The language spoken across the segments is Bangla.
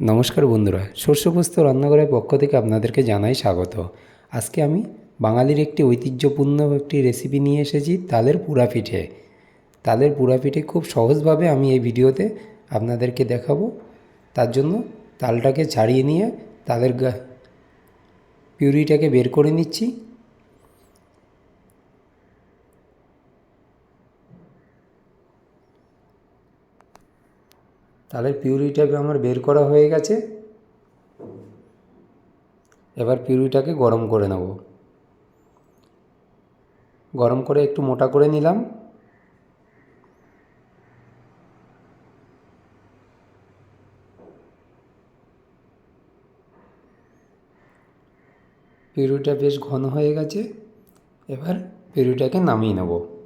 নমস্কার বন্ধুরা শস্য পোস্ত রান্নাঘরের পক্ষ থেকে আপনাদেরকে জানাই স্বাগত। আজকে আমি বাঙালির একটি ঐতিহ্যপূর্ণ একটি রেসিপি নিয়ে এসেছি তালের পুরা পিঠে তালের পুরা পিঠে খুব সহজভাবে আমি এই ভিডিওতে আপনাদেরকে দেখাবো। তার জন্য তালটাকে ছাড়িয়ে নিয়ে তালের গা পিউরিটাকে বের করে নিচ্ছি। তালের পিউরিটা আমার বের করা হয়ে গেছে। এবার পিউরিটাকে গরম করে নেব। গরম করে একটু মোটা করে নিলাম। পিউরিটা বেশ ঘন হয়ে গেছে। এবার পিউরিটাকে নামিয়ে নেব।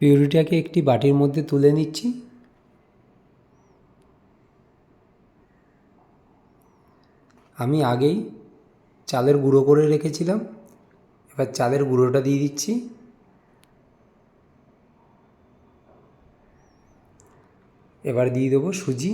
পিউরিটাকে একটি বাটির মধ্যে তুলে নিচ্ছি। আমি আগেই চালের গুঁড়ো করে রেখেছিলাম। এবার চালের গুঁড়োটা দিয়ে দিচ্ছি। এবার দিয়ে দেবো সুজি।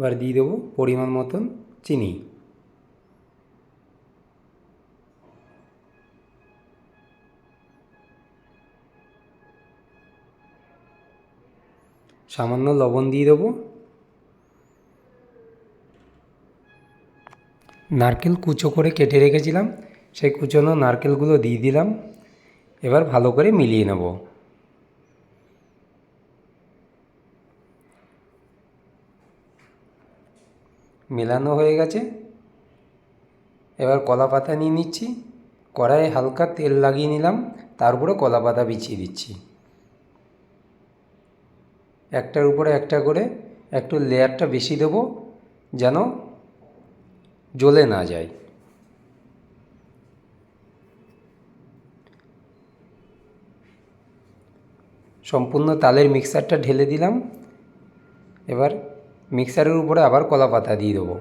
এবার দিয়ে দেবো পরিমাণ মতন চিনি। সামান্য লবণ দিয়ে দেবো। নারকেল কুচো করে কেটে রেখেছিলাম, সেই কুচোনো নারকেলগুলো দিয়ে দিলাম। এবার ভালো করে মিলিয়ে নেব। মেলানো হয়ে গেছে। এবার কলা পাতা নিয়ে নিচ্ছি। কড়াইয়ে হালকা তেল লাগিয়ে নিলাম। তার উপরে কলা পাতা বিছিয়ে দিচ্ছি। একটার উপরে একটা করে একটু লেয়ারটা বেশি দেবো যেন জ্বলে না যায়। সম্পূর্ণ তালের মিক্সারটা ঢেলে দিলাম। এবার মিক্সারের উপরে আবার কলা পাতা দিয়ে দেবো।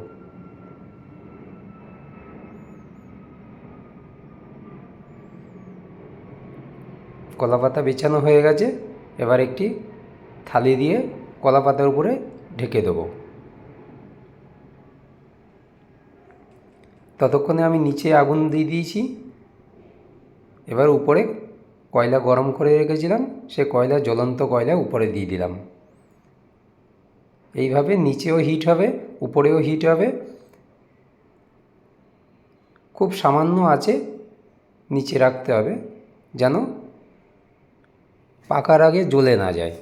কলা পাতা বেছানো হয়ে গেছে, এবার একটি থালি দিয়ে কলা পাতার উপরে ঢেকে দেবো। ততক্ষণে আমি নিচে আগুন দিয়ে দিয়েছি। এবার উপরে কয়লা গরম করে রেখেছিলাম, সে কয়লা জ্বলন্ত কয়লা উপরে দিয়ে দিলাম। এইভাবে নিচেও হিট হবে, উপরেও হিট হবে। খুব সামান্য আছে, নিচে রাখতে হবে, যেন পাকার আগে জ্বলে না যায়।